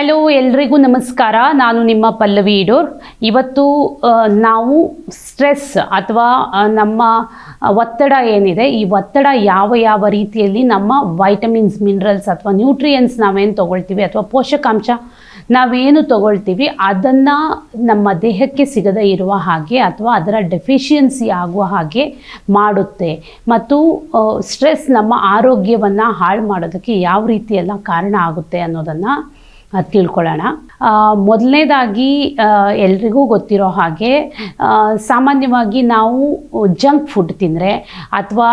Hello ಎಲ್ರಿಗೂ ನಮಸ್ಕಾರ. ನಾನು ನಿಮ್ಮ ಪಲ್ಲವಿ ಇಡೋರ್ ಇವತ್ತು ನಾವು ಸ್ಟ್ರೆಸ್ ಅಥವಾ ನಮ್ಮ ಒತ್ತಡ ಏನಿದೆ, ಈ ಒತ್ತಡ ಯಾವ ಯಾವ ರೀತಿಯಲ್ಲಿ ನಮ್ಮ ವೈಟಮಿನ್ಸ್ ಮಿನರಲ್ಸ್ ಅಥವಾ ನ್ಯೂಟ್ರಿಯನ್ಸ್ ನಾವೇನು ತೊಗೊಳ್ತೀವಿ ಅಥವಾ ಪೋಷಕಾಂಶ ನಾವೇನು ತಗೊಳ್ತೀವಿ, ಅದನ್ನು ನಮ್ಮ ದೇಹಕ್ಕೆ ಸಿಗದೇ ಇರುವ ಹಾಗೆ ಅಥವಾ ಅದರ ಡೆಫಿಷಿಯನ್ಸಿ ಆಗುವ ಹಾಗೆ ಮಾಡುತ್ತೆ. ಮತ್ತು ಸ್ಟ್ರೆಸ್ ನಮ್ಮ ಆರೋಗ್ಯವನ್ನು ಹಾಳು ಮಾಡೋದಕ್ಕೆ ಯಾವ ರೀತಿಯೆಲ್ಲ ಕಾರಣ ಆಗುತ್ತೆ ಅನ್ನೋದನ್ನು ತಿಳ್ಕೊಳ್ಳೋಣ. ಮೊದಲನೇದಾಗಿ ಎಲ್ರಿಗೂ ಗೊತ್ತಿರೋ ಹಾಗೆ ಸಾಮಾನ್ಯವಾಗಿ ನಾವು ಜಂಕ್ ಫುಡ್ ತಿಂದರೆ ಅಥವಾ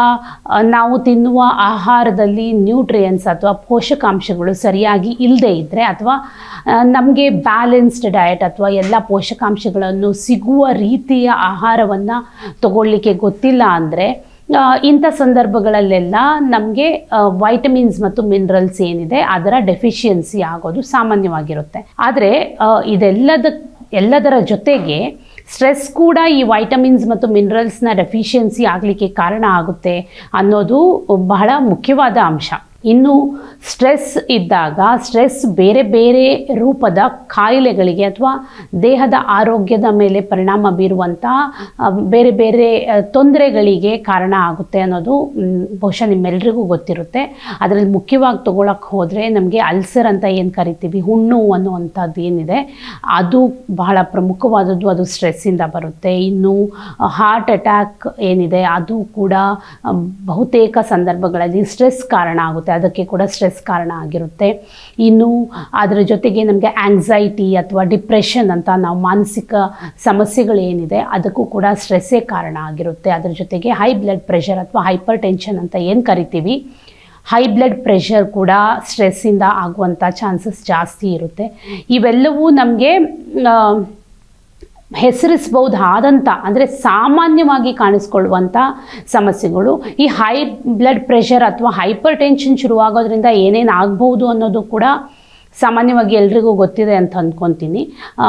ನಾವು ತಿನ್ನುವ ಆಹಾರದಲ್ಲಿ ನ್ಯೂಟ್ರಿಯನ್ಸ್ ಅಥವಾ ಪೋಷಕಾಂಶಗಳು ಸರಿಯಾಗಿ ಇಲ್ಲದೆ ಇದ್ದರೆ ಅಥವಾ ನಮಗೆ ಬ್ಯಾಲೆನ್ಸ್ಡ್ ಡಯಟ್ ಅಥವಾ ಎಲ್ಲ ಪೋಷಕಾಂಶಗಳನ್ನು ಸಿಗುವ ರೀತಿಯ ಆಹಾರವನ್ನು ತಗೊಳ್ಳಿಕ್ಕೆ ಗೊತ್ತಿಲ್ಲ ಅಂದರೆ ಇಂಥ ಸಂದರ್ಭಗಳಲ್ಲೆಲ್ಲ ನಮಗೆ ವೈಟಮಿನ್ಸ್ ಮತ್ತು ಮಿನರಲ್ಸ್ ಏನಿದೆ, ಅದರ ಡೆಫಿಷಿಯನ್ಸಿ ಆಗೋದು ಸಾಮಾನ್ಯವಾಗಿರುತ್ತೆ. ಆದರೆ ಇದೆಲ್ಲದ, ಎಲ್ಲದರ ಜೊತೆಗೆ ಸ್ಟ್ರೆಸ್ ಕೂಡ ಈ ವೈಟಮಿನ್ಸ್ ಮತ್ತು ಮಿನರಲ್ಸ್ನ ಡೆಫಿಷಿಯನ್ಸಿ ಆಗಲಿಕ್ಕೆ ಕಾರಣ ಆಗುತ್ತೆ ಅನ್ನೋದು ಬಹಳ ಮುಖ್ಯವಾದ ಅಂಶ. ಇನ್ನು ಸ್ಟ್ರೆಸ್ ಇದ್ದಾಗ, ಸ್ಟ್ರೆಸ್ ಬೇರೆ ಬೇರೆ ರೂಪದ ಕಾಯಿಲೆಗಳಿಗೆ ಅಥವಾ ದೇಹದ ಆರೋಗ್ಯದ ಮೇಲೆ ಪರಿಣಾಮ ಬೀರುವಂಥ ಬೇರೆ ಬೇರೆ ತೊಂದರೆಗಳಿಗೆ ಕಾರಣ ಆಗುತ್ತೆ ಅನ್ನೋದು ಬಹುಶಃ ನಿಮ್ಮೆಲ್ರಿಗೂ ಗೊತ್ತಿರುತ್ತೆ. ಅದರಲ್ಲಿ ಮುಖ್ಯವಾಗಿ ತೊಗೊಳಕ್ಕೆ ಹೋದರೆ ನಮಗೆ ಅಲ್ಸರ್ ಅಂತ ಏನು ಕರಿತೀವಿ? ಹುಣ್ಣು ಅನ್ನುವಂಥದ್ದು ಏನಿದೆ? ಅದು ಬಹಳ ಪ್ರಮುಖವಾದದ್ದು, ಅದು ಸ್ಟ್ರೆಸ್ಸಿಂದ ಬರುತ್ತೆ. ಇನ್ನು ಹಾರ್ಟ್ ಅಟ್ಯಾಕ್ ಏನಿದೆ, ಅದು ಕೂಡ ಬಹುತೇಕ ಸಂದರ್ಭಗಳಲ್ಲಿ ಸ್ಟ್ರೆಸ್ ಕಾರಣ ಆಗುತ್ತೆ. ಅದಕ್ಕೆ ಕೂಡ ಸ್ಟ್ರೆಸ್ ಕಾರಣ ಆಗಿರುತ್ತೆ. ಇನ್ನು ಅದರ ಜೊತೆಗೆ ನಮಗೆ ಆಂಗ್ಸೈಟಿ ಅಥವಾ ಡಿಪ್ರೆಷನ್ ಅಂತ ನಾವು ಮಾನಸಿಕ ಸಮಸ್ಯೆಗಳೇನಿದೆ, ಅದಕ್ಕೂ ಕೂಡ ಸ್ಟ್ರೆಸ್ಸೇ ಕಾರಣ ಆಗಿರುತ್ತೆ. ಅದರ ಜೊತೆಗೆ ಹೈ ಬ್ಲಡ್ ಪ್ರೆಷರ್ ಅಥವಾ ಹೈಪರ್ ಟೆನ್ಷನ್ ಅಂತ ಏನು ಕರಿತೀವಿ? ಹೈ ಬ್ಲಡ್ ಪ್ರೆಷರ್ ಕೂಡ ಸ್ಟ್ರೆಸ್ಸಿಂದ ಆಗುವಂಥ ಚಾನ್ಸಸ್ ಜಾಸ್ತಿ ಇರುತ್ತೆ. ಇವೆಲ್ಲವೂ ನಮಗೆ ಹೆಸರಿಸಬಹುದಾದಂಥ ಅಂದರೆ ಸಾಮಾನ್ಯವಾಗಿ ಕಾಣಿಸ್ಕೊಳ್ಳುವಂಥ ಸಮಸ್ಯೆಗಳು. ಈ ಹೈ ಬ್ಲಡ್ ಪ್ರೆಷರ್ ಅಥವಾ ಹೈಪರ್ ಟೆನ್ಷನ್ ಶುರುವಾಗೋದ್ರಿಂದ ಏನೇನು ಆಗ್ಬೋದು ಅನ್ನೋದು ಕೂಡ ಸಾಮಾನ್ಯವಾಗಿ ಎಲ್ರಿಗೂ ಗೊತ್ತಿದೆ ಅಂತ ಅಂದ್ಕೊತೀನಿ ಆ,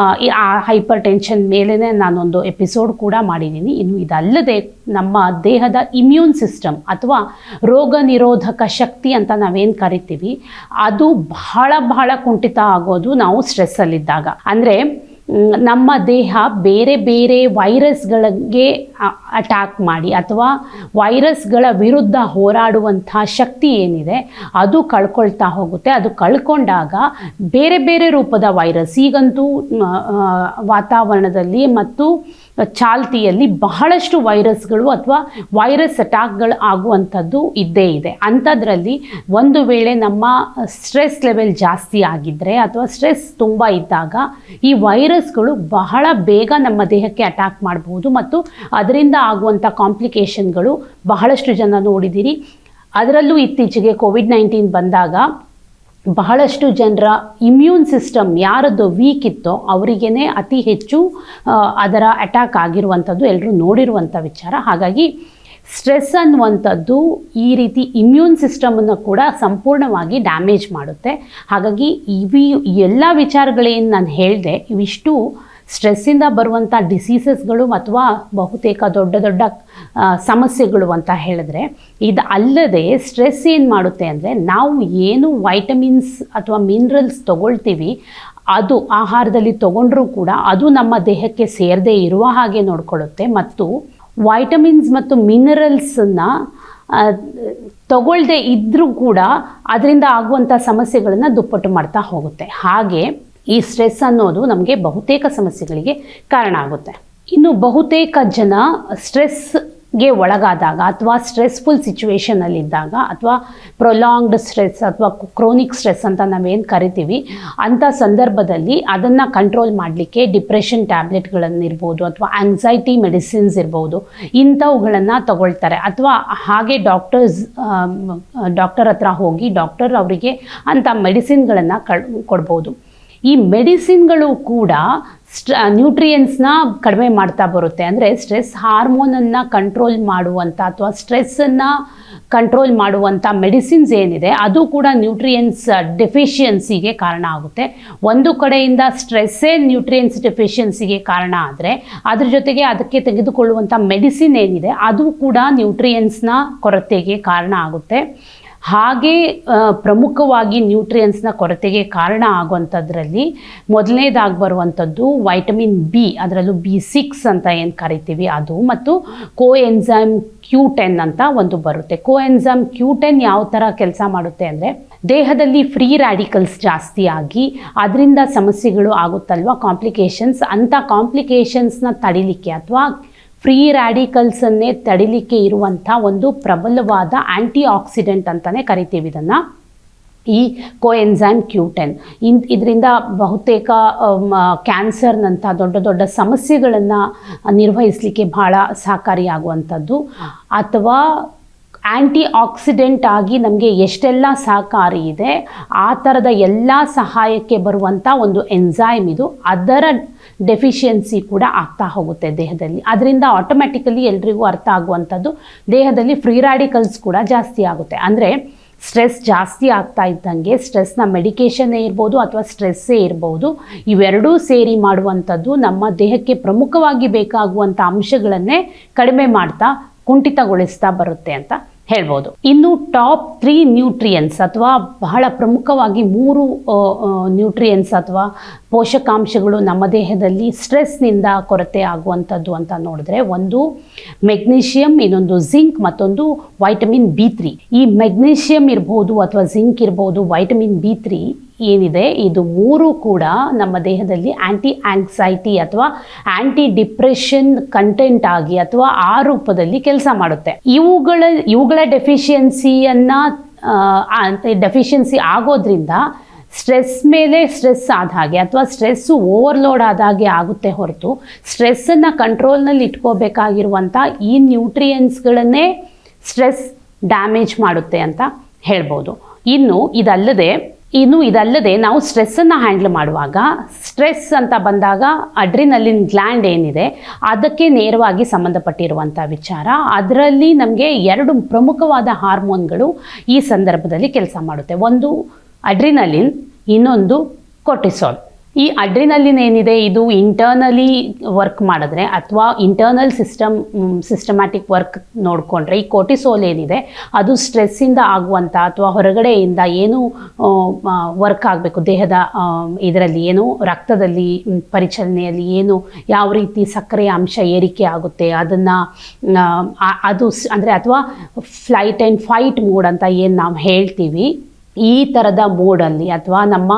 ಹೈಪರ್ ಟೆನ್ಷನ್ ಮೇಲೇ ನಾನೊಂದು ಎಪಿಸೋಡ್ ಕೂಡ ಮಾಡಿದ್ದೀನಿ. ಇನ್ನು ಇದಲ್ಲದೆ ನಮ್ಮ ದೇಹದ ಇಮ್ಯೂನ್ ಸಿಸ್ಟಮ್ ಅಥವಾ ರೋಗ ನಿರೋಧಕ ಶಕ್ತಿ ಅಂತ ನಾವೇನು ಕರಿತೀವಿ ಅದು ಬಹಳ ಬಹಳ ಕುಂಠಿತ ಆಗೋದು ನಾವು ಸ್ಟ್ರೆಸ್ಸಲ್ಲಿದ್ದಾಗ ಅಂದರೆ ನಮ್ಮ ದೇಹ ಬೇರೆ ಬೇರೆ ವೈರಸ್ಗಳಿಗೆ ಅಟ್ಯಾಕ್ ಮಾಡಿ ಅಥವಾ ವೈರಸ್ಗಳ ವಿರುದ್ಧ ಹೋರಾಡುವಂಥ ಶಕ್ತಿ ಏನಿದೆ, ಅದು ಕಳ್ಕೊಳ್ತಾ ಹೋಗುತ್ತೆ. ಅದು ಕಳ್ಕೊಂಡಾಗ ಬೇರೆ ಬೇರೆ ರೂಪದ ವೈರಸ್ ಈಗಂತೂ ವಾತಾವರಣದಲ್ಲಿ ಮತ್ತು ಚಾಲ್ತಿಯಲ್ಲಿ ಬಹಳಷ್ಟು ವೈರಸ್ಗಳು ಅಥವಾ ವೈರಸ್ ಅಟ್ಯಾಕ್ಗಳು ಆಗುವಂಥದ್ದು ಇದ್ದೇ ಇದೆ. ಅಂಥದ್ರಲ್ಲಿ ಒಂದು ವೇಳೆ ನಮ್ಮ ಸ್ಟ್ರೆಸ್ ಲೆವೆಲ್ ಜಾಸ್ತಿ ಆಗಿದ್ದರೆ ಅಥವಾ ಸ್ಟ್ರೆಸ್ ತುಂಬ ಇದ್ದಾಗ ಈ ವೈರಸ್ಗಳು ಬಹಳ ಬೇಗ ನಮ್ಮ ದೇಹಕ್ಕೆ ಅಟ್ಯಾಕ್ ಮಾಡಬಹುದು ಮತ್ತು ಅದರಿಂದ ಆಗುವಂಥ ಕಾಂಪ್ಲಿಕೇಶನ್ಗಳು ಬಹಳಷ್ಟು ಜನ ನೋಡಿದ್ದೀರಿ. ಅದರಲ್ಲೂ ಇತ್ತೀಚೆಗೆ ಕೋವಿಡ್ ನೈನ್ಟೀನ್ ಬಂದಾಗ ಬಹಳಷ್ಟು ಜನರ ಇಮ್ಯೂನ್ ಸಿಸ್ಟಮ್ ಯಾರದ್ದು ವೀಕ್ ಇತ್ತೋ ಅವರಿಗೇ ಅತಿ ಹೆಚ್ಚು ಅದರ ಅಟ್ಯಾಕ್ ಆಗಿರುವಂಥದ್ದು ಎಲ್ಲರೂ ನೋಡಿರುವಂಥ ವಿಚಾರ. ಹಾಗಾಗಿ ಸ್ಟ್ರೆಸ್ ಅನ್ನುವಂಥದ್ದು ಈ ರೀತಿ ಇಮ್ಯೂನ್ ಸಿಸ್ಟಮನ್ನು ಕೂಡ ಸಂಪೂರ್ಣವಾಗಿ ಡ್ಯಾಮೇಜ್ ಮಾಡುತ್ತೆ. ಹಾಗಾಗಿ ಇವಿ ಎಲ್ಲ ವಿಚಾರಗಳೇನು ನಾನು ಹೇಳಿದೆ, ಇವಿಷ್ಟು ಸ್ಟ್ರೆಸ್ಸಿಂದ ಬರುವಂಥ ಡಿಸೀಸಸ್ಗಳು ಅಥವಾ ಬಹುತೇಕ ದೊಡ್ಡ ದೊಡ್ಡ ಸಮಸ್ಯೆಗಳು ಅಂತ ಹೇಳಿದ್ರೆ ಇದು ಅಲ್ಲದೆ ಸ್ಟ್ರೆಸ್ ಏನು ಮಾಡುತ್ತೆ ಅಂದರೆ ನಾವು ಏನು ವೈಟಮಿನ್ಸ್ ಅಥವಾ ಮಿನರಲ್ಸ್ ತಗೊಳ್ತೀವಿ, ಅದು ಆಹಾರದಲ್ಲಿ ತಗೊಂಡ್ರೂ ಕೂಡ ಅದು ನಮ್ಮ ದೇಹಕ್ಕೆ ಸೇರದೇ ಇರುವ ಹಾಗೆ ನೋಡ್ಕೊಳ್ಳುತ್ತೆ. ಮತ್ತು ವೈಟಮಿನ್ಸ್ ಮತ್ತು ಮಿನರಲ್ಸನ್ನು ತಗೊಳ್ಳದೆ ಇದ್ದರೂ ಕೂಡ ಅದರಿಂದ ಆಗುವಂಥ ಸಮಸ್ಯೆಗಳನ್ನು ದುಪ್ಪಟ್ಟು ಮಾಡ್ತಾ ಹೋಗುತ್ತೆ. ಹಾಗೆ ಈ ಸ್ಟ್ರೆಸ್ ಅನ್ನೋದು ನಮಗೆ ಬಹುತೇಕ ಸಮಸ್ಯೆಗಳಿಗೆ ಕಾರಣ ಆಗುತ್ತೆ. ಇನ್ನು ಬಹುತೇಕ ಜನ ಸ್ಟ್ರೆಸ್ಗೆ ಒಳಗಾದಾಗ ಅಥವಾ ಸ್ಟ್ರೆಸ್ಫುಲ್ ಸಿಚುವೇಷನಲ್ಲಿದ್ದಾಗ ಅಥವಾ ಪ್ರೊಲಾಂಗ್ಡ್ ಸ್ಟ್ರೆಸ್ ಅಥವಾ ಕ್ರೋನಿಕ್ ಸ್ಟ್ರೆಸ್ ಅಂತ ನಾವೇನು ಕರಿತೀವಿ ಅಂಥ ಸಂದರ್ಭದಲ್ಲಿ ಅದನ್ನು ಕಂಟ್ರೋಲ್ ಮಾಡಲಿಕ್ಕೆ ಡಿಪ್ರೆಷನ್ ಟ್ಯಾಬ್ಲೆಟ್ಗಳನ್ನಿರ್ಬೋದು ಅಥವಾ ಆಂಗ್ಸೈಟಿ ಮೆಡಿಸಿನ್ಸ್ ಇರ್ಬೋದು, ಇಂಥವುಗಳನ್ನು ತಗೊಳ್ತಾರೆ. ಅಥವಾ ಹಾಗೆ ಡಾಕ್ಟರ್ಸ್ ಡಾಕ್ಟರ್ ಹತ್ರ ಹೋಗಿ ಡಾಕ್ಟರ್ ಅವರಿಗೆ ಅಂಥ ಮೆಡಿಸಿನ್ಗಳನ್ನು ಕೊಡ್ಬೋದು. ಈ ಮೆಡಿಸಿನ್ಗಳು ಕೂಡ ಸ್ಟ್ರ ನ್ಯೂಟ್ರಿಯನ್ಸ್ನ ಕಡಿಮೆ ಮಾಡ್ತಾ ಬರುತ್ತೆ. ಅಂದರೆ ಸ್ಟ್ರೆಸ್ ಹಾರ್ಮೋನನ್ನು ಕಂಟ್ರೋಲ್ ಮಾಡುವಂಥ ಅಥವಾ ಸ್ಟ್ರೆಸ್ಸನ್ನು ಕಂಟ್ರೋಲ್ ಮಾಡುವಂಥ ಮೆಡಿಸಿನ್ಸ್ ಏನಿದೆ, ಅದು ಕೂಡ ನ್ಯೂಟ್ರಿಯೆಂಟ್ಸ್ ಡೆಫಿಷಿಯನ್ಸಿಗೆ ಕಾರಣ ಆಗುತ್ತೆ. ಒಂದು ಕಡೆಯಿಂದ ಸ್ಟ್ರೆಸ್ಸೇ ನ್ಯೂಟ್ರಿಯನ್ಸ್ ಡೆಫಿಷಿಯನ್ಸಿಗೆ ಕಾರಣ ಆದರೆ, ಅದ್ರ ಜೊತೆಗೆ ಅದಕ್ಕೆ ತೆಗೆದುಕೊಳ್ಳುವಂಥ ಮೆಡಿಸಿನ್ ಏನಿದೆ, ಅದು ಕೂಡ ನ್ಯೂಟ್ರಿಯನ್ಸ್ನ ಕೊರತೆಗೆ ಕಾರಣ ಆಗುತ್ತೆ. ಹಾಗೆ ಪ್ರಮುಖವಾಗಿ ನ್ಯೂಟ್ರಿಯನ್ಸ್ನ ಕೊರತೆಗೆ ಕಾರಣ ಆಗುವಂಥದ್ರಲ್ಲಿ ಮೊದಲನೇದಾಗಿ ಬರುವಂಥದ್ದು ವೈಟಮಿನ್ ಬಿ ಅದರಲ್ಲೂ ಬಿ ಸಿಕ್ಸ್ ಅಂತ ಏನು ಕರಿತೀವಿ ಅದು ಮತ್ತು ಕೋ ಎನ್ಸೈಮ್ ಕ್ಯೂ ಟೆನ್ ಅಂತ ಒಂದು ಬರುತ್ತೆ. ಕೋ ಎನ್ಸೈಮ್ ಕ್ಯೂ ಟೆನ್ ಯಾವ ಥರ ಕೆಲಸ ಮಾಡುತ್ತೆ ಅಂದರೆ ದೇಹದಲ್ಲಿ ಫ್ರೀ ರ್ಯಾಡಿಕಲ್ಸ್ ಜಾಸ್ತಿ ಆಗಿ ಅದರಿಂದ ಸಮಸ್ಯೆಗಳು ಆಗುತ್ತಲ್ವ? ಕಾಂಪ್ಲಿಕೇಶನ್ಸ್ ಅಂಥ ಕಾಂಪ್ಲಿಕೇಶನ್ಸ್ನ ತಡಿಲಿಕ್ಕೆ ಅಥವಾ ಫ್ರೀ ರ್ಯಾಡಿಕಲ್ಸನ್ನೇ ತಡಿಲಿಕ್ಕೆ ಇರುವಂಥ ಒಂದು ಪ್ರಬಲವಾದ ಆ್ಯಂಟಿ ಆಕ್ಸಿಡೆಂಟ್ ಅಂತಲೇ ಕರಿತೀವಿ ಇದನ್ನು. ಈ ಕೋಎನ್ಸೈಮ್ ಕ್ಯೂಟೆನ್. ಇನ್ ಇದರಿಂದ ಬಹುತೇಕ ಕ್ಯಾನ್ಸರ್ನಂಥ ದೊಡ್ಡ ದೊಡ್ಡ ಸಮಸ್ಯೆಗಳನ್ನು ನಿರ್ವಹಿಸಲಿಕ್ಕೆ ಬಹಳ ಸಹಕಾರಿಯಾಗುವಂಥದ್ದು. ಅಥವಾ ಆ್ಯಂಟಿ ಆಕ್ಸಿಡೆಂಟ್ ಆಗಿ ನಮಗೆ ಎಷ್ಟೆಲ್ಲ ಸಹಕಾರಿ ಇದೆ, ಆ ಥರದ ಎಲ್ಲ ಸಹಾಯಕ್ಕೆ ಬರುವಂಥ ಒಂದು ಎನ್ಸೈಮ್ ಇದು. ಅದರ ಡೆಫಿಷಿಯನ್ಸಿ ಕೂಡ ಆಗ್ತಾ ಹೋಗುತ್ತೆ ದೇಹದಲ್ಲಿ. ಅದರಿಂದ ಆಟೋಮ್ಯಾಟಿಕಲಿ ಎಲ್ರಿಗೂ ಅರ್ಥ ಆಗುವಂಥದ್ದು. ದೇಹದಲ್ಲಿ ಫ್ರೀ ರಾಡಿಕಲ್ಸ್ ಕೂಡ ಜಾಸ್ತಿ ಆಗುತ್ತೆ. ಅಂದರೆ ಸ್ಟ್ರೆಸ್ ಜಾಸ್ತಿ ಆಗ್ತಾ ಇದ್ದಂಗೆ ಸ್ಟ್ರೆಸ್ನ ಮೆಡಿಕೇಷನ್ನೇ ಇರ್ಬೋದು ಅಥವಾ ಸ್ಟ್ರೆಸ್ಸೇ ಇರ್ಬೋದು, ಇವೆರಡೂ ಸೇರಿ ಮಾಡುವಂಥದ್ದು ನಮ್ಮ ದೇಹಕ್ಕೆ ಪ್ರಮುಖವಾಗಿ ಬೇಕಾಗುವಂಥ ಅಂಶಗಳನ್ನೇ ಕಡಿಮೆ ಮಾಡ್ತಾ ಕುಂಠಿತಗೊಳಿಸ್ತಾ ಬರುತ್ತೆ ಅಂತ ಹೇಳ್ಬೋದು. ಇನ್ನು ಟಾಪ್ ತ್ರೀ ನ್ಯೂಟ್ರಿಯನ್ಸ್ ಅಥವಾ ಬಹಳ ಪ್ರಮುಖವಾಗಿ ಮೂರು ನ್ಯೂಟ್ರಿಯನ್ಸ್ ಅಥವಾ ಪೋಷಕಾಂಶಗಳು ನಮ್ಮ ದೇಹದಲ್ಲಿ ಸ್ಟ್ರೆಸ್ನಿಂದ ಕೊರತೆ ಆಗುವಂಥದ್ದು ಅಂತ ನೋಡಿದ್ರೆ ಒಂದು ಮೆಗ್ನೀಷಿಯಂ, ಇನ್ನೊಂದು ಜಿಂಕ್, ಮತ್ತೊಂದು ವೈಟಮಿನ್ ಬಿ ತ್ರೀ. ಈ ಮೆಗ್ನೀಷಿಯಂ ಇರ್ಬೋದು ಅಥವಾ ಜಿಂಕ್ ಇರ್ಬೋದು, ವೈಟಮಿನ್ ಬಿ ತ್ರೀ ಏನಿದೆ, ಇದು ಮೂರು ಕೂಡ ನಮ್ಮ ದೇಹದಲ್ಲಿ ಆ್ಯಂಟಿ ಆಂಗ್ಸೈಟಿ ಅಥವಾ ಆ್ಯಂಟಿ ಡಿಪ್ರೆಷನ್ ಕಂಟೆಂಟ್ ಆಗಿ ಅಥವಾ ಆ ರೂಪದಲ್ಲಿ ಕೆಲಸ ಮಾಡುತ್ತೆ. ಇವುಗಳ ಇವುಗಳ ಡೆಫಿಷಿಯನ್ಸಿಯನ್ನು ಡೆಫಿಷಿಯನ್ಸಿ ಆಗೋದ್ರಿಂದ ಸ್ಟ್ರೆಸ್ ಮೇಲೆ ಸ್ಟ್ರೆಸ್ ಆದ ಹಾಗೆ ಅಥವಾ ಸ್ಟ್ರೆಸ್ಸು ಓವರ್ಲೋಡ್ ಆದ ಹಾಗೆ ಆಗುತ್ತೆ ಹೊರತು ಸ್ಟ್ರೆಸ್ಸನ್ನು ಕಂಟ್ರೋಲ್ನಲ್ಲಿ ಇಟ್ಕೋಬೇಕಾಗಿರುವಂಥ ಈ ನ್ಯೂಟ್ರಿಯನ್ಸ್ಗಳನ್ನೇ ಸ್ಟ್ರೆಸ್ ಡ್ಯಾಮೇಜ್ ಮಾಡುತ್ತೆ ಅಂತ ಹೇಳ್ಬೋದು. ಇನ್ನು ಇದಲ್ಲದೆ ಇನ್ನು ಇದಲ್ಲದೆ ನಾವು ಸ್ಟ್ರೆಸ್ಸನ್ನು ಹ್ಯಾಂಡಲ್ ಮಾಡುವಾಗ ಸ್ಟ್ರೆಸ್ ಅಂತ ಬಂದಾಗ ಅಡ್ರಿನಲ್ಲಿನ್ ಗ್ಲ್ಯಾಂಡ್ ಏನಿದೆ, ಅದಕ್ಕೆ ನೇರವಾಗಿ ಸಂಬಂಧಪಟ್ಟಿರುವಂಥ ವಿಚಾರ. ಅದರಲ್ಲಿ ನಮಗೆ ಎರಡು ಪ್ರಮುಖವಾದ ಹಾರ್ಮೋನ್ಗಳು ಈ ಸಂದರ್ಭದಲ್ಲಿ ಕೆಲಸ ಮಾಡುತ್ತೆ. ಒಂದು ಅಡ್ರಿನಲಿನ್ ಇನ್ನೊಂದು ಕೊರ್ಟಿಸಾಲ್ ಈ ಅಡ್ರಿನಲ್ಲಿನ್ ಏನಿದೆ, ಇದು ಇಂಟರ್ನಲಿ ವರ್ಕ್ ಮಾಡಿದ್ರೆ ಅಥವಾ ಇಂಟರ್ನಲ್ ಸಿಸ್ಟಮ್ ಸಿಸ್ಟಮ್ಯಾಟಿಕ್ ವರ್ಕ್ ನೋಡಿಕೊಂಡ್ರೆ ಈ ಕೋಟಿಸೋಲ್ ಏನಿದೆ, ಅದು ಸ್ಟ್ರೆಸ್ಸಿಂದ ಆಗುವಂಥ ಅಥವಾ ಹೊರಗಡೆಯಿಂದ ಏನು ವರ್ಕ್ ಆಗಬೇಕು, ದೇಹದ ಇದರಲ್ಲಿ ಏನು, ರಕ್ತದಲ್ಲಿ ಪರಿಚಲನೆಯಲ್ಲಿ ಏನು, ಯಾವ ರೀತಿ ಸಕ್ಕರೆ ಅಂಶ ಏರಿಕೆ ಆಗುತ್ತೆ, ಅದನ್ನು ಅದು ಅಂದರೆ ಅಥವಾ ಫ್ಲೈಟ್ ಆ್ಯಂಡ್ ಫೈಟ್ ಮೂಡ್ ಅಂತ ಏನು ನಾವು ಹೇಳ್ತೀವಿ. ಈ ಥರದ ಮೂಡಲ್ಲಿ ಅಥವಾ ನಮ್ಮ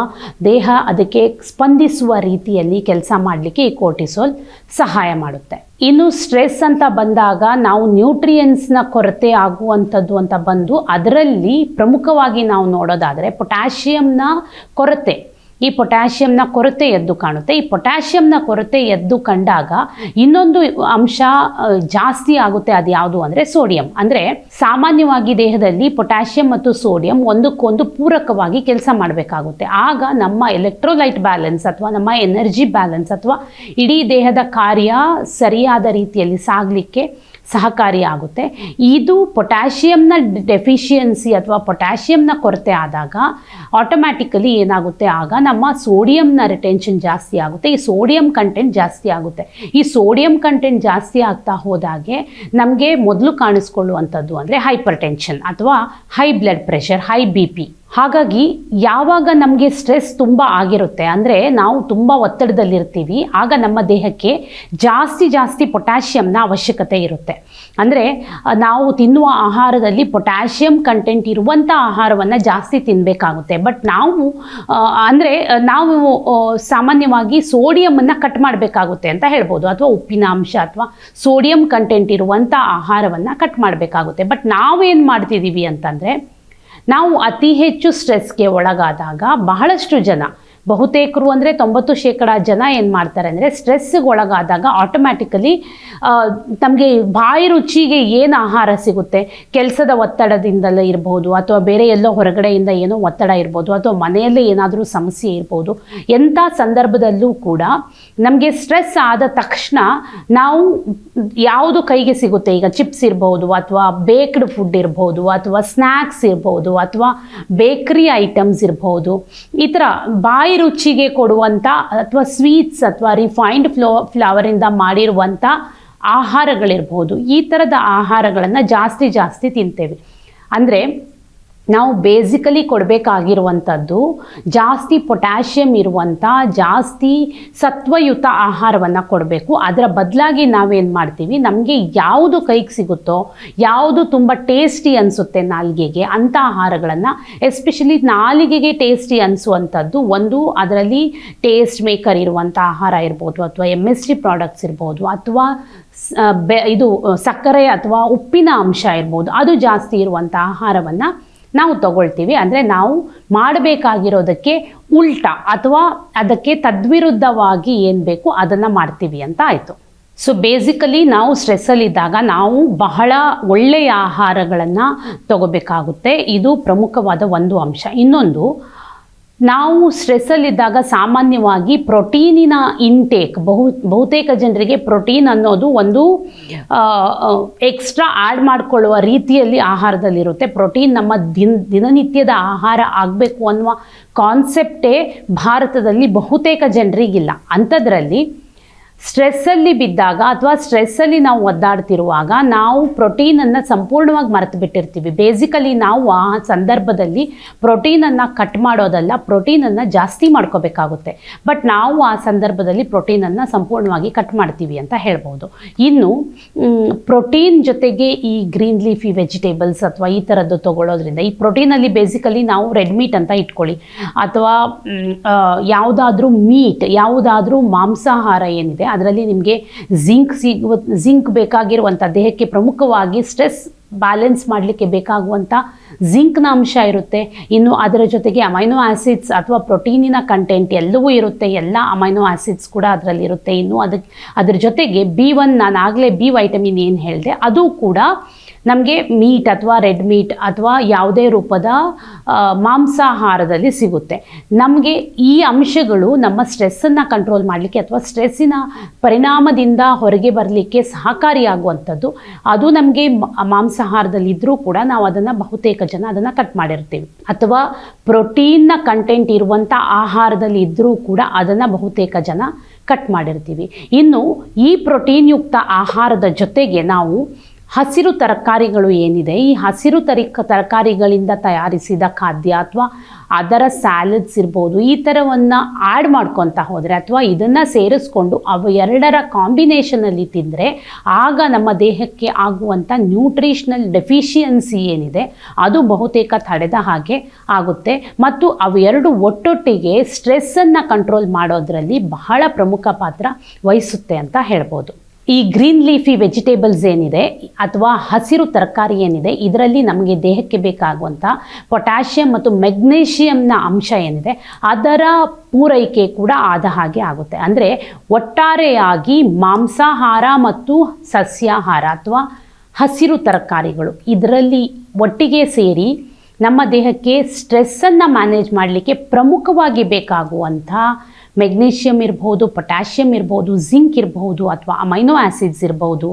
ದೇಹ ಅದಕ್ಕೆ ಸ್ಪಂದಿಸುವ ರೀತಿಯಲ್ಲಿ ಕೆಲಸ ಮಾಡಲಿಕ್ಕೆ ಈ ಕೋರ್ಟಿಸೋಲ್ ಸಹಾಯ ಮಾಡುತ್ತೆ. ಇನ್ನು ಸ್ಟ್ರೆಸ್ ಅಂತ ಬಂದಾಗ ನಾವು ನ್ಯೂಟ್ರಿಯನ್ಸ್ನ ಕೊರತೆ ಆಗುವಂಥದ್ದು ಅಂತ ಬಂದು ಅದರಲ್ಲಿ ಪ್ರಮುಖವಾಗಿ ನಾವು ನೋಡೋದಾದರೆ ಪೊಟ್ಯಾಷಿಯಮ್ನ ಕೊರತೆ. ಈ ಪೊಟ್ಯಾಷಿಯಂನ ಕೊರತೆ ಎದ್ದು ಕಾಣುತ್ತೆ. ಈ ಪೊಟ್ಯಾಷಿಯಂನ ಕೊರತೆ ಎದ್ದು ಕಂಡಾಗ ಇನ್ನೊಂದು ಅಂಶ ಜಾಸ್ತಿ ಆಗುತ್ತೆ ಅದು ಯಾವುದು ಅಂದರೆ ಸೋಡಿಯಂ ಅಂದರೆ ಸಾಮಾನ್ಯವಾಗಿ ದೇಹದಲ್ಲಿ ಪೊಟ್ಯಾಷಿಯಂ ಮತ್ತು ಸೋಡಿಯಂ ಒಂದಕ್ಕೊಂದು ಪೂರಕವಾಗಿ ಕೆಲಸ ಮಾಡಬೇಕಾಗುತ್ತೆ. ಆಗ ನಮ್ಮ ಎಲೆಕ್ಟ್ರೋಲೈಟ್ ಬ್ಯಾಲೆನ್ಸ್ ಅಥವಾ ನಮ್ಮ ಎನರ್ಜಿ ಬ್ಯಾಲೆನ್ಸ್ ಅಥವಾ ಇಡೀ ದೇಹದ ಕಾರ್ಯ ಸರಿಯಾದ ರೀತಿಯಲ್ಲಿ ಸಾಗಲಿಕ್ಕೆ ಸಹಕಾರಿಯಾಗುತ್ತೆ ಇದು ಪೊಟ್ಯಾಷಿಯಮ್ನ ಡೆಫಿಷಿಯನ್ಸಿ ಅಥವಾ ಪೊಟ್ಯಾಷಿಯಮ್ನ ಕೊರತೆ ಆದಾಗ ಆಟೋಮ್ಯಾಟಿಕಲಿ ಏನಾಗುತ್ತೆ ಆಗ ನಮ್ಮ ಸೋಡಿಯಂನ ರಿಟೆನ್ಷನ್ ಜಾಸ್ತಿ ಆಗುತ್ತೆ. ಈ ಸೋಡಿಯಂ ಕಂಟೆಂಟ್ ಜಾಸ್ತಿ ಆಗುತ್ತೆ. ಈ ಸೋಡಿಯಂ ಕಂಟೆಂಟ್ ಜಾಸ್ತಿ ಆಗ್ತಾ ಹೋದಾಗೆ ನಮಗೆ ಮೊದಲು ಕಾಣಿಸ್ಕೊಳ್ಳುವಂಥದ್ದು ಅಂದರೆ ಹೈಪರ್ ಟೆನ್ಷನ್ ಅಥವಾ high blood pressure, high B P. ಹಾಗಾಗಿ ಯಾವಾಗ ನಮಗೆ ಸ್ಟ್ರೆಸ್ ತುಂಬ ಆಗಿರುತ್ತೆ ಅಂದರೆ ನಾವು ತುಂಬ ಒತ್ತಡದಲ್ಲಿರ್ತೀವಿ, ಆಗ ನಮ್ಮ ದೇಹಕ್ಕೆ ಜಾಸ್ತಿ ಜಾಸ್ತಿ ಪೊಟ್ಯಾಷಿಯಮ್ನ ಅವಶ್ಯಕತೆ ಇರುತ್ತೆ. ಅಂದರೆ ನಾವು ತಿನ್ನುವ ಆಹಾರದಲ್ಲಿ ಪೊಟ್ಯಾಷಿಯಂ ಕಂಟೆಂಟ್ ಇರುವಂಥ ಆಹಾರವನ್ನು ಜಾಸ್ತಿ ತಿನ್ನಬೇಕಾಗುತ್ತೆ ಬಟ್ ನಾವು ಅಂದರೆ ನಾವು ಸಾಮಾನ್ಯವಾಗಿ ಸೋಡಿಯಮನ್ನು ಕಟ್ ಮಾಡಬೇಕಾಗುತ್ತೆ ಅಂತ ಹೇಳ್ಬೋದು. ಅಥವಾ ಉಪ್ಪಿನ ಅಂಶ ಅಥವಾ ಸೋಡಿಯಂ ಕಂಟೆಂಟ್ ಇರುವಂಥ ಆಹಾರವನ್ನು ಕಟ್ ಮಾಡಬೇಕಾಗುತ್ತೆ. ಬಟ್ ನಾವೇನು ಮಾಡ್ತಿದ್ದೀವಿ ಅಂತಂದರೆ ನಾವು ಅತಿ ಹೆಚ್ಚು ಸ್ಟ್ರೆಸ್ಗೆ ಒಳಗಾದಾಗ ಬಹಳಷ್ಟು ಜನ ಬಹುತೇಕರು ಅಂದರೆ ತೊಂಬತ್ತು ಶೇಕಡ ಜನ ಏನು ಮಾಡ್ತಾರೆ ಅಂದರೆ ಸ್ಟ್ರೆಸ್ಸಿಗೆ ಒಳಗಾದಾಗ ಆಟೋಮ್ಯಾಟಿಕಲಿ ತಮಗೆ ಬಾಯಿ ರುಚಿಗೆ ಏನು ಆಹಾರ ಸಿಗುತ್ತೆ? ಕೆಲಸದ ಒತ್ತಡದಿಂದಲೇ ಇರ್ಬೋದು, ಅಥವಾ ಬೇರೆ ಎಲ್ಲೋ ಹೊರಗಡೆಯಿಂದ ಏನೋ ಒತ್ತಡ ಇರ್ಬೋದು, ಅಥವಾ ಮನೆಯಲ್ಲೇ ಏನಾದರೂ ಸಮಸ್ಯೆ ಇರ್ಬೋದು ಎಂಥ ಸಂದರ್ಭದಲ್ಲೂ ಕೂಡ ನಮಗೆ ಸ್ಟ್ರೆಸ್ ಆದ ತಕ್ಷಣ ನಾವು ಯಾವುದು ಕೈಗೆ ಸಿಗುತ್ತೆ? ಈಗ ಚಿಪ್ಸ್ ಇರ್ಬೋದು, ಅಥವಾ ಬೇಕ್ಡ್ ಫುಡ್ ಇರ್ಬೋದು, ಅಥವಾ ಸ್ನ್ಯಾಕ್ಸ್ ಇರ್ಬೋದು, ಅಥವಾ ಬೇಕ್ರಿ ಐಟಮ್ಸ್ ಇರ್ಬೋದು, ಈ ಥರ ಬಾಯಿ ರುಚಿಗೆ ಕೊಡುವಂಥ ಅಥವಾ ಸ್ವೀಟ್ಸ್ ಅಥವಾ ರಿಫೈನ್ಡ್ ಫ್ಲೋ ಫ್ಲವರಿಂದ ಮಾಡಿರುವಂಥ ಆಹಾರಗಳಿರ್ಬೋದು. ಈ ಥರದ ಆಹಾರಗಳನ್ನು ಜಾಸ್ತಿ ಜಾಸ್ತಿ ತಿಂತೇವೆ. ಅಂದರೆ ನಾವು ಬೇಸಿಕಲಿ ಕೊಡಬೇಕಾಗಿರುವಂಥದ್ದು ಜಾಸ್ತಿ ಪೊಟ್ಯಾಷಿಯಮ್ ಇರುವಂಥ, ಜಾಸ್ತಿ ಸತ್ವಯುತ ಆಹಾರವನ್ನು ಕೊಡಬೇಕು. ಅದರ ಬದಲಾಗಿ ನಾವೇನು ಮಾಡ್ತೀವಿ? ನಮಗೆ ಯಾವುದು ಕೈಗೆ ಸಿಗುತ್ತೋ, ಯಾವುದು ತುಂಬ ಟೇಸ್ಟಿ ಅನಿಸುತ್ತೆ ನಾಲಿಗೆಗೆ, ಅಂಥ ಆಹಾರಗಳನ್ನು ಎಸ್ಪೆಷಲಿ ನಾಲಿಗೆಗೆ ಟೇಸ್ಟಿ ಅನಿಸುವಂಥದ್ದು. ಒಂದು, ಅದರಲ್ಲಿ ಟೇಸ್ಟ್ ಮೇಕರ್ ಇರುವಂಥ ಆಹಾರ ಇರ್ಬೋದು, ಅಥವಾ ಎಂ ಎಸ್ ಟಿ ಪ್ರಾಡಕ್ಟ್ಸ್ ಇರ್ಬೋದು, ಅಥವಾ ಬೆ, ಇದು, ಸಕ್ಕರೆ ಅಥವಾ ಉಪ್ಪಿನ ಅಂಶ ಇರ್ಬೋದು, ಅದು ಜಾಸ್ತಿ ಇರುವಂಥ ಆಹಾರವನ್ನು ನಾವು ತಗೊಳ್ತೀವಿ. ಅಂದರೆ ನಾವು ಮಾಡಬೇಕಾಗಿರೋದಕ್ಕೆ ಉಲ್ಟ ಅಥವಾ ಅದಕ್ಕೆ ತದ್ವಿರುದ್ಧವಾಗಿ ಏನು ಬೇಕು ಅದನ್ನು ಮಾಡ್ತೀವಿ ಅಂತ ಆಯಿತು. ಸೊ ಬೇಸಿಕಲಿ ನಾವು ಸ್ಟ್ರೆಸ್ಸಲ್ಲಿದ್ದಾಗ ನಾವು ಬಹಳ ಒಳ್ಳೆಯ ಆಹಾರಗಳನ್ನು ತಗೋಬೇಕಾಗುತ್ತೆ. ಇದು ಪ್ರಮುಖವಾದ ಒಂದು ಅಂಶ. ಇನ್ನೊಂದು ನಾವು ಸ್ಟ್ರೆಸ್ಸಲ್ಲಿದ್ದಾಗ ಸಾಮಾನ್ಯವಾಗಿ ಪ್ರೋಟೀನಿನ ಇಂಟೇಕ್ ಬಹು ಬಹುತೇಕ ಜನರಿಗೆ ಪ್ರೋಟೀನ್ ಅನ್ನೋದು ಒಂದು ಎಕ್ಸ್ಟ್ರಾ ಆ್ಯಡ್ ಮಾಡಿಕೊಳ್ಳುವ ರೀತಿಯಲ್ಲಿ ಆಹಾರದಲ್ಲಿರುತ್ತೆ. ಪ್ರೋಟೀನ್ ನಮ್ಮ ದಿನ ದಿನನಿತ್ಯದ ಆಹಾರ ಆಗಬೇಕು ಅನ್ನುವ ಕಾನ್ಸೆಪ್ಟೇ ಭಾರತದಲ್ಲಿ ಬಹುತೇಕ ಜನರಿಗಿಲ್ಲ. ಅಂಥದ್ರಲ್ಲಿ ಸ್ಟ್ರೆಸ್ಸಲ್ಲಿ ಬಿದ್ದಾಗ ಅಥವಾ ಸ್ಟ್ರೆಸ್ಸಲ್ಲಿ ನಾವು ಒದ್ದಾಡ್ತಿರುವಾಗ ನಾವು ಪ್ರೋಟೀನನ್ನು ಸಂಪೂರ್ಣವಾಗಿ ಮರೆತು ಬಿಟ್ಟಿರ್ತೀವಿ. ಬೇಸಿಕಲಿ ನಾವು ಆ ಸಂದರ್ಭದಲ್ಲಿ ಪ್ರೋಟೀನನ್ನು ಕಟ್ ಮಾಡೋದಲ್ಲ ಪ್ರೋಟೀನನ್ನು ಜಾಸ್ತಿ ಮಾಡ್ಕೋಬೇಕಾಗುತ್ತೆ. ಬಟ್ ನಾವು ಆ ಸಂದರ್ಭದಲ್ಲಿ ಪ್ರೋಟೀನನ್ನು ಸಂಪೂರ್ಣವಾಗಿ ಕಟ್ ಮಾಡ್ತೀವಿ ಅಂತ ಹೇಳ್ಬೋದು. ಇನ್ನು ಪ್ರೋಟೀನ್ ಜೊತೆಗೆ ಈ ಗ್ರೀನ್ ಲೀಫಿ ವೆಜಿಟೇಬಲ್ಸ್ ಅಥವಾ ಈ ಥರದ್ದು ತೊಗೊಳ್ಳೋದ್ರಿಂದ, ಈ ಪ್ರೋಟೀನಲ್ಲಿ ಬೇಸಿಕಲಿ ನಾವು ರೆಡ್ ಮೀಟ್ ಅಂತ ಇಟ್ಕೊಳ್ಳಿ. ಅಥವಾ ಯಾವುದಾದ್ರೂ ಮೀಟ್ ಯಾವುದಾದ್ರೂ ಮಾಂಸಾಹಾರ ಏನಿದೆ ಅದರಲ್ಲಿ ನಿಮಗೆ ಜಿಂಕ್ ಸಿಗುವ ಜಿಂಕ್ ಬೇಕಾಗಿರುವಂಥ ದೇಹಕ್ಕೆ ಪ್ರಮುಖವಾಗಿ ಸ್ಟ್ರೆಸ್ ಬ್ಯಾಲೆನ್ಸ್ ಮಾಡಲಿಕ್ಕೆ ಬೇಕಾಗುವಂಥ ಜಿಂಕ್ನ ಅಂಶ ಇರುತ್ತೆ. ಇನ್ನು ಅದರ ಜೊತೆಗೆ ಅಮೈನೋ ಆ್ಯಸಿಡ್ಸ್ ಅಥವಾ ಪ್ರೋಟೀನಿನ ಕಂಟೆಂಟ್ ಎಲ್ಲವೂ ಇರುತ್ತೆ. ಎಲ್ಲ ಅಮೈನೋ ಆ್ಯಸಿಡ್ಸ್ ಕೂಡ ಅದರಲ್ಲಿ ಇರುತ್ತೆ. ಇನ್ನು ಅದಕ್ಕೆ ಅದರ ಜೊತೆಗೆ ಬಿ ಒನ್ ನಾನು ಆಗಲೇ ಬಿ ವೈಟಮಿನ್ ಏನು ಹೇಳಿದೆ, ಅದು ಕೂಡ ನಮಗೆ ಮೀಟ್ ಅಥವಾ ರೆಡ್ ಮೀಟ್ ಅಥವಾ ಯಾವುದೇ ರೂಪದ ಮಾಂಸಾಹಾರದಲ್ಲಿ ಸಿಗುತ್ತೆ. ನಮಗೆ ಈ ಅಂಶಗಳು ನಮ್ಮ ಸ್ಟ್ರೆಸ್ಸನ್ನು ಕಂಟ್ರೋಲ್ ಮಾಡಲಿಕ್ಕೆ ಅಥವಾ ಸ್ಟ್ರೆಸ್ಸಿನ ಪರಿಣಾಮದಿಂದ ಹೊರಗೆ ಬರಲಿಕ್ಕೆ ಸಹಕಾರಿಯಾಗುವಂಥದ್ದು ಅದು ನಮಗೆ ಮಾಂಸಾಹಾರದಲ್ಲಿ ಇದ್ದರೂ ಕೂಡ ನಾವು ಅದನ್ನು ಬಹುತೇಕ ಜನ ಅದನ್ನು ಕಟ್ ಮಾಡಿರ್ತೀವಿ. ಅಥವಾ ಪ್ರೋಟೀನ್ನ ಕಂಟೆಂಟ್ ಇರುವಂಥ ಆಹಾರದಲ್ಲಿ ಇದ್ದರೂ ಕೂಡ ಅದನ್ನು ಬಹುತೇಕ ಜನ ಕಟ್ ಮಾಡಿರ್ತೀವಿ. ಇನ್ನು ಈ ಪ್ರೋಟೀನ್ ಯುಕ್ತ ಆಹಾರದ ಜೊತೆಗೆ ನಾವು ಹಸಿರು ತರಕಾರಿಗಳು ಏನಿದೆ? ಈ ಹಸಿರು ತರಿ ತರಕಾರಿಗಳಿಂದ ತಯಾರಿಸಿದ ಖಾದ್ಯ ಅಥವಾ ಅದರ ಸ್ಯಾಲಡ್ಸ್ ಇರ್ಬೋದು, ಈ ಥರವನ್ನು ಆ್ಯಡ್ ಮಾಡ್ಕೊತಾ ಹೋದರೆ ಅಥವಾ ಇದನ್ನು ಸೇರಿಸ್ಕೊಂಡು ಅವು ಎರಡರ ಕಾಂಬಿನೇಷನಲ್ಲಿ ತಿಂದರೆ ಆಗ ನಮ್ಮ ದೇಹಕ್ಕೆ ಆಗುವಂಥ ನ್ಯೂಟ್ರಿಷನಲ್ ಡೆಫಿಷಿಯನ್ಸಿ ಏನಿದೆ, ಅದು ಬಹುತೇಕ ತಡೆದ ಹಾಗೆ ಆಗುತ್ತೆ. ಮತ್ತು ಅವು ಎರಡು ಒಟ್ಟೊಟ್ಟಿಗೆ ಸ್ಟ್ರೆಸ್ಸನ್ನು ಕಂಟ್ರೋಲ್ ಮಾಡೋದರಲ್ಲಿ ಬಹಳ ಪ್ರಮುಖ ಪಾತ್ರ ವಹಿಸುತ್ತೆ ಅಂತ ಹೇಳ್ಬೋದು. ಈ ಗ್ರೀನ್ ಲೀಫಿ ವೆಜಿಟೇಬಲ್ಸ್ ಏನಿದೆ ಅಥವಾ ಹಸಿರು ತರಕಾರಿ ಏನಿದೆ, ಇದರಲ್ಲಿ ನಮಗೆ ದೇಹಕ್ಕೆ ಬೇಕಾಗುವಂಥ ಪೊಟ್ಯಾಷಿಯಂ ಮತ್ತು ಮೆಗ್ನೀಷಿಯಂನ ಅಂಶ ಏನಿದೆ, ಅದರ ಪೂರೈಕೆ ಕೂಡ ಆದ ಹಾಗೆ ಆಗುತ್ತೆ. ಅಂದರೆ ಒಟ್ಟಾರೆಯಾಗಿ ಮಾಂಸಾಹಾರ ಮತ್ತು ಸಸ್ಯಾಹಾರ ಅಥವಾ ಹಸಿರು ತರಕಾರಿಗಳು ಇದರಲ್ಲಿ ಒಟ್ಟಿಗೆ ಸೇರಿ ನಮ್ಮ ದೇಹಕ್ಕೆ ಸ್ಟ್ರೆಸ್ಸನ್ನು ಮ್ಯಾನೇಜ್ ಮಾಡಲಿಕ್ಕೆ ಪ್ರಮುಖವಾಗಿ ಬೇಕಾಗುವಂಥ ಮೆಗ್ನೀಷಿಯಮ್ ಇರ್ಬೋದು ಪೊಟ್ಯಾಷಿಯಮ್ ಇರ್ಬೋದು, ಜಿಂಕ್ ಇರ್ಬೋದು ಅಥವಾ ಅಮೈನೋ ಆ್ಯಸಿಡ್ಸ್ ಇರ್ಬೋದು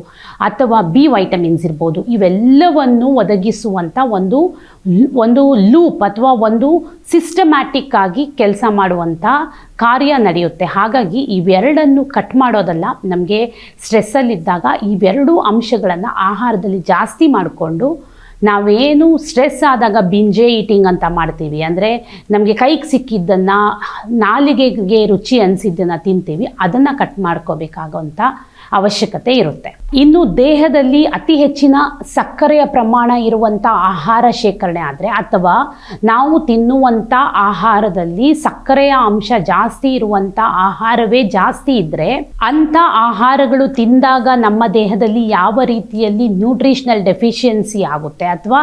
ಅಥವಾ ಬಿ ವೈಟಮಿನ್ಸ್ ಇರ್ಬೋದು, ಇವೆಲ್ಲವನ್ನು ಒದಗಿಸುವಂಥ ಒಂದು ಒಂದು ಲೂಪ್ ಅಥವಾ ಒಂದು ಸಿಸ್ಟಮ್ಯಾಟಿಕ್ ಆಗಿ ಕೆಲಸ ಮಾಡುವಂಥ ಕಾರ್ಯ ನಡೆಯುತ್ತೆ. ಹಾಗಾಗಿ ಇವೆರಡನ್ನು ಕಟ್ ಮಾಡೋದಲ್ಲ. ನಮಗೆ ಸ್ಟ್ರೆಸ್ಸಲ್ಲಿದ್ದಾಗ ಇವೆರಡೂ ಅಂಶಗಳನ್ನು ಆಹಾರದಲ್ಲಿ ಜಾಸ್ತಿ ಮಾಡಿಕೊಂಡು ನಾವೇನು ಸ್ಟ್ರೆಸ್ ಆದಾಗ ಬಿಂಜೆ ಈಟಿಂಗ್ ಅಂತ ಮಾಡ್ತೀವಿ. ಅಂದರೆ ನಮಗೆ ಕೈಗೆ ಸಿಕ್ಕಿದ್ದನ್ನು ನಾಲಿಗೆಗೆ ರುಚಿ ಅನಿಸಿದ್ದನ್ನು ತಿಂತೀವಿ. ಅದನ್ನು ಕಟ್ ಮಾಡ್ಕೋಬೇಕಾಗುವಂಥ ಅವಶ್ಯಕತೆ ಇರುತ್ತೆ. ಇನ್ನು ದೇಹದಲ್ಲಿ ಅತಿ ಹೆಚ್ಚಿನ ಸಕ್ಕರೆಯ ಪ್ರಮಾಣ ಇರುವಂಥ ಆಹಾರ ಶೇಖರಣೆ ಆದರೆ ಅಥವಾ ನಾವು ತಿನ್ನುವಂಥ ಆಹಾರದಲ್ಲಿ ಸಕ್ಕರೆಯ ಅಂಶ ಜಾಸ್ತಿ ಇರುವಂಥ ಆಹಾರವೇ ಜಾಸ್ತಿ ಇದ್ದರೆ ಅಂಥ ಆಹಾರಗಳು ತಿಂದಾಗ ನಮ್ಮ ದೇಹದಲ್ಲಿ ಯಾವ ರೀತಿಯಲ್ಲಿ ನ್ಯೂಟ್ರಿಷನಲ್ ಡೆಫಿಷಿಯನ್ಸಿ ಆಗುತ್ತೆ ಅಥವಾ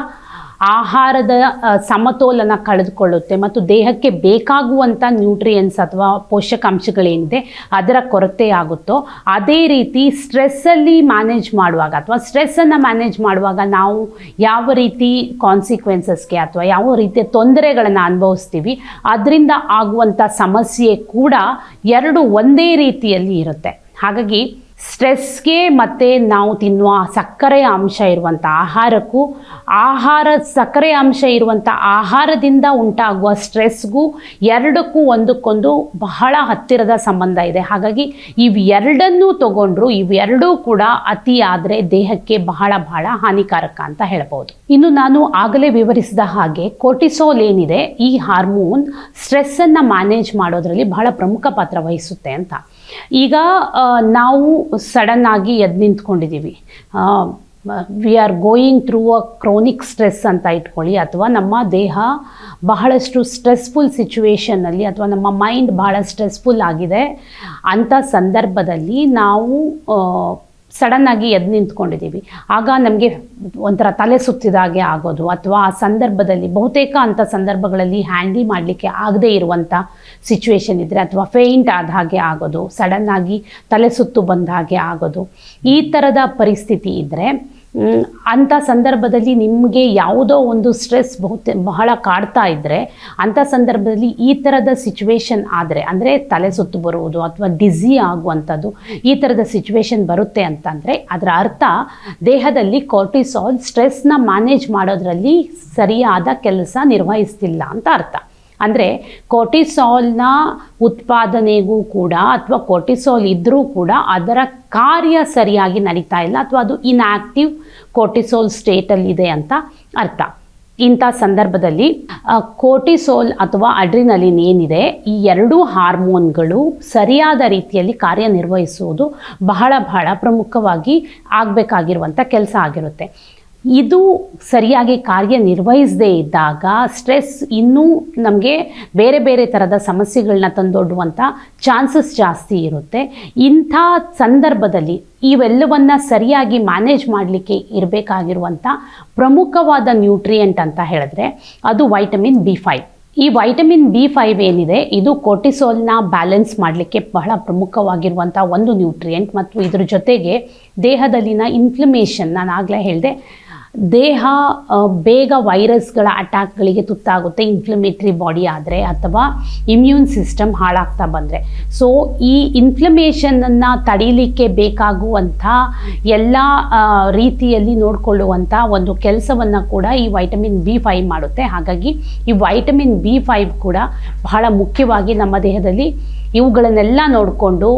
ಆಹಾರದ ಸಮತೋಲನ ಕಳೆದುಕೊಳ್ಳುತ್ತೆ ಮತ್ತು ದೇಹಕ್ಕೆ ಬೇಕಾಗುವಂಥ ನ್ಯೂಟ್ರಿಯೆಂಟ್ಸ್ ಅಥವಾ ಪೋಷಕಾಂಶಗಳೇನಿದೆ ಅದರ ಕೊರತೆ ಆಗುತ್ತೋ ಅದೇ ರೀತಿ ಸ್ಟ್ರೆಸ್ಸಲ್ಲಿ ಮ್ಯಾನೇಜ್ ಮಾಡುವಾಗ ಅಥವಾ ಸ್ಟ್ರೆಸ್ಸನ್ನು ಮ್ಯಾನೇಜ್ ಮಾಡುವಾಗ ನಾವು ಯಾವ ರೀತಿ ಕಾನ್ಸಿಕ್ವೆನ್ಸಸ್ಗೆ ಅಥವಾ ಯಾವ ರೀತಿಯ ತೊಂದರೆಗಳನ್ನು ಅನುಭವಿಸ್ತೀವಿ ಅದರಿಂದ ಆಗುವಂಥ ಸಮಸ್ಯೆ ಕೂಡ ಎರಡು ಒಂದೇ ರೀತಿಯಲ್ಲಿ ಇರುತ್ತೆ. ಹಾಗಾಗಿ ಸ್ಟ್ರೆಸ್ಗೆ ಮತ್ತು ನಾವು ತಿನ್ನುವ ಸಕ್ಕರೆ ಅಂಶ ಇರುವಂಥ ಆಹಾರಕ್ಕೂ, ಆಹಾರ, ಸಕ್ಕರೆ ಅಂಶ ಇರುವಂಥ ಆಹಾರದಿಂದ ಉಂಟಾಗುವ ಸ್ಟ್ರೆಸ್ಗೂ ಎರಡಕ್ಕೂ ಒಂದಕ್ಕೊಂದು ಬಹಳ ಹತ್ತಿರದ ಸಂಬಂಧ ಇದೆ. ಹಾಗಾಗಿ ಇವೆರಡನ್ನೂ ತಗೊಂಡ್ರು ಇವೆರಡೂ ಕೂಡ ಅತಿ ಆದರೆ ದೇಹಕ್ಕೆ ಬಹಳ ಬಹಳ ಹಾನಿಕಾರಕ ಅಂತ ಹೇಳ್ಬೋದು. ಇನ್ನು ನಾನು ಆಗಲೇ ವಿವರಿಸಿದ ಹಾಗೆ ಕೋಟಿಸೋಲ್ ಏನಿದೆ, ಈ ಹಾರ್ಮೋನ್ ಸ್ಟ್ರೆಸ್ಸನ್ನು ಮ್ಯಾನೇಜ್ ಮಾಡೋದರಲ್ಲಿ ಬಹಳ ಪ್ರಮುಖ ಪಾತ್ರ ವಹಿಸುತ್ತೆ ಅಂತ. ಈಗ ನಾವು ಸಡನ್ ಆಗಿ ಎದ್ದು ನಿಂತ್ಕೊಂಡಿದ್ದೀವಿ we are going through a chronic stress ಅಂತ ಇಟ್ಕೊಳ್ಳಿ, ಅಥವಾ ನಮ್ಮ ದೇಹ ಬಹಳಷ್ಟು ಸ್ಟ್ರೆಸ್ಫುಲ್ ಸಿಚುವೇಷನಲ್ಲಿ ಅಥವಾ ನಮ್ಮ ಮೈಂಡ್ ಬಹಳ ಸ್ಟ್ರೆಸ್ಫುಲ್ ಆಗಿದೆ. ಅಂಥ ಸಂದರ್ಭದಲ್ಲಿ ನಾವು ಸಡನ್ ಆಗಿ ಎದ್ದು ನಿಂತ್ಕೊಂಡಿದ್ದೀವಿ ಆಗ ನಮಗೆ ಒಂಥರ ತಲೆ ಸುತ್ತಿದ ಹಾಗೆ ಆಗೋದು, ಅಥವಾ ಆ ಸಂದರ್ಭದಲ್ಲಿ ಬಹುತೇಕ ಅಂಥ ಸಂದರ್ಭಗಳಲ್ಲಿ ಹ್ಯಾಂಡಲ್ ಮಾಡಲಿಕ್ಕೆ ಆಗದೇ ಇರುವಂಥ ಸಿಚುವೇಶನ್ ಇದ್ದರೆ ಅಥವಾ ಫೇಂಟ್ ಆದ ಹಾಗೆ ಆಗೋದು ಸಡನ್ನಾಗಿ ತಲೆ ಸುತ್ತು ಬಂದ ಹಾಗೆ ಆಗೋದು. ಈ ಥರದ ಪರಿಸ್ಥಿತಿ ಇದ್ದರೆ ಅಂಥ ಸಂದರ್ಭದಲ್ಲಿ ನಿಮಗೆ ಯಾವುದೋ ಒಂದು ಸ್ಟ್ರೆಸ್ ಬಹುತೆ ಬಹಳ ಕಾಡ್ತಾ ಇದ್ದರೆ ಅಂಥ ಸಂದರ್ಭದಲ್ಲಿ ಈ ಥರದ ಸಿಚುವೇಶನ್ ಆದರೆ, ಅಂದರೆ ತಲೆ ಸುತ್ತು ಬರುವುದು ಅಥವಾ ಡಿಸಿ ಆಗುವಂಥದ್ದು ಈ ಥರದ ಸಿಚುವೇಶನ್ ಬರುತ್ತೆ ಅಂತಂದರೆ ಅದರ ಅರ್ಥ ದೇಹದಲ್ಲಿ ಕಾರ್ಟಿಸಾಲ್ ಸ್ಟ್ರೆಸ್ನ ಮ್ಯಾನೇಜ್ ಮಾಡೋದರಲ್ಲಿ ಸರಿಯಾದ ಕೆಲಸ ನಿರ್ವಹಿಸ್ತಿಲ್ಲ ಅಂತ ಅರ್ಥ. ಅಂದರೆ ಕೋರ್ಟಿಸಾಲ್ನ ಉತ್ಪಾದನೆಗೂ ಕೂಡ ಅಥವಾ ಕೋಟಿಸಾಲ್ ಇದ್ದರೂ ಕೂಡ ಅದರ ಕಾರ್ಯ ಸರಿಯಾಗಿ ನಡೀತಾ ಇಲ್ಲ ಅಥವಾ ಅದು ಇನ್ಆಕ್ಟಿವ್ ಕೋರ್ಟಿಸೋಲ್ ಸ್ಟೇಟಲ್ಲಿದೆ ಅಂತ ಅರ್ಥ. ಇಂಥ ಸಂದರ್ಭದಲ್ಲಿ ಕೋರ್ಟಿಸೋಲ್ ಅಥವಾ ಅಡ್ರಿನಲಿನ್ ಏನಿದೆ, ಈ ಎರಡೂ ಹಾರ್ಮೋನ್ಗಳು ಸರಿಯಾದ ರೀತಿಯಲ್ಲಿ ಕಾರ್ಯನಿರ್ವಹಿಸುವುದು ಬಹಳ ಬಹಳ ಪ್ರಮುಖವಾಗಿ ಆಗಬೇಕಾಗಿರುವಂಥ ಕೆಲಸ ಆಗಿರುತ್ತೆ. ಇದು ಸರಿಯಾಗಿ ಕಾರ್ಯನಿರ್ವಹಿಸದೇ ಇದ್ದಾಗ ಸ್ಟ್ರೆಸ್ ಇನ್ನೂ ನಮಗೆ ಬೇರೆ ಬೇರೆ ಥರದ ಸಮಸ್ಯೆಗಳನ್ನ ತಂದೊಡ್ಡುವಂಥ ಚಾನ್ಸಸ್ ಜಾಸ್ತಿ ಇರುತ್ತೆ. ಇಂಥ ಸಂದರ್ಭದಲ್ಲಿ ಇವೆಲ್ಲವನ್ನು ಸರಿಯಾಗಿ ಮ್ಯಾನೇಜ್ ಮಾಡಲಿಕ್ಕೆ ಇರಬೇಕಾಗಿರುವಂಥ ಪ್ರಮುಖವಾದ ನ್ಯೂಟ್ರಿಯೆಂಟ್ ಅಂತ ಹೇಳಿದ್ರೆ ಅದು ವೈಟಮಿನ್ ಬಿ ಫೈವ್ ಈ ವೈಟಮಿನ್ ಬಿ ಫೈವ್ ಏನಿದೆ, ಇದು ಕೋರ್ಟಿಸೋಲ್ನ ಬ್ಯಾಲೆನ್ಸ್ ಮಾಡಲಿಕ್ಕೆ ಬಹಳ ಪ್ರಮುಖವಾಗಿರುವಂಥ ಒಂದು ನ್ಯೂಟ್ರಿಯೆಂಟ್ ಮತ್ತು ಇದ್ರ ಜೊತೆಗೆ ದೇಹದಲ್ಲಿನ ಇನ್ಫ್ಲಮೇಷನ್ ನಾನು ಆಗಲೇ ಹೇಳಿದೆ ದೇಹ ಬೇಗ ವೈರಸ್ಗಳ ಅಟ್ಯಾಕ್ಗಳಿಗೆ ತುತ್ತಾಗುತ್ತೆ ಇನ್ಫ್ಲಮೇಟ್ರಿ ಬಾಡಿ ಆದರೆ ಅಥವಾ ಇಮ್ಯೂನ್ ಸಿಸ್ಟಮ್ ಹಾಳಾಗ್ತಾ ಬಂದರೆ. ಸೊ ಈ ಇನ್ಫ್ಲಮೇಷನನ್ನು ತಡೀಲಿಕ್ಕೆ ಬೇಕಾಗುವಂಥ ಎಲ್ಲ ರೀತಿಯಲ್ಲಿ ನೋಡಿಕೊಳ್ಳುವಂಥ ಒಂದು ಕೆಲಸವನ್ನು ಕೂಡ ಈ ವೈಟಮಿನ್ ಬಿ ಫೈವ್ ಮಾಡುತ್ತೆ. ಹಾಗಾಗಿ ಈ ವೈಟಮಿನ್ ಬಿ ಫೈವ್ ಕೂಡ ಬಹಳ ಮುಖ್ಯವಾಗಿ ನಮ್ಮ ದೇಹದಲ್ಲಿ ಇವುಗಳನ್ನೆಲ್ಲ ನೋಡಿಕೊಂಡು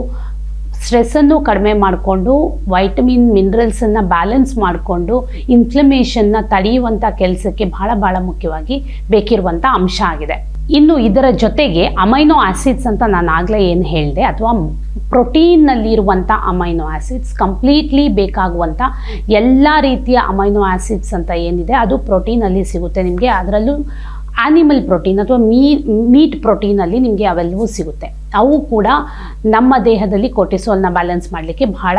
ಸ್ಟ್ರೆಸ್ಸನ್ನು ಕಡಿಮೆ ಮಾಡಿಕೊಂಡು ವೈಟಮಿನ್ ಮಿನರಲ್ಸನ್ನು ಬ್ಯಾಲೆನ್ಸ್ ಮಾಡಿಕೊಂಡು ಇನ್ಫ್ಲಮೇಷನ್ನ ತಡೆಯುವಂಥ ಕೆಲಸಕ್ಕೆ ಬಹಳ ಬಹಳ ಮುಖ್ಯವಾಗಿ ಬೇಕಿರುವಂಥ ಅಂಶ ಆಗಿದೆ. ಇನ್ನು ಇದರ ಜೊತೆಗೆ ಅಮೈನೋ ಆಸಿಡ್ಸ್ ಅಂತ ನಾನು ಆಗಲೇ ಏನು ಹೇಳಿದೆ, ಅಥವಾ ಪ್ರೋಟೀನ್ನಲ್ಲಿರುವಂಥ ಅಮೈನೋ ಆಸಿಡ್ಸ್ ಕಂಪ್ಲೀಟ್ಲಿ ಬೇಕಾಗುವಂಥ ಎಲ್ಲ ರೀತಿಯ ಅಮೈನೋ ಆಸಿಡ್ಸ್ ಅಂತ ಏನಿದೆ, ಅದು ಪ್ರೋಟೀನಲ್ಲಿ ಸಿಗುತ್ತೆ ನಿಮಗೆ. ಅದರಲ್ಲೂ ಆ್ಯನಿಮಲ್ ಪ್ರೋಟೀನ್ ಅಥವಾ ಮೀ ಮೀಟ್ ಪ್ರೋಟೀನಲ್ಲಿ ನಿಮಗೆ ಅವೆಲ್ಲವೂ ಸಿಗುತ್ತೆ. ಅವು ಕೂಡ ನಮ್ಮ ದೇಹದಲ್ಲಿ ಕೋರ್ಟಿಸೋಲ್ನ ಬ್ಯಾಲೆನ್ಸ್ ಮಾಡಲಿಕ್ಕೆ ಬಹಳ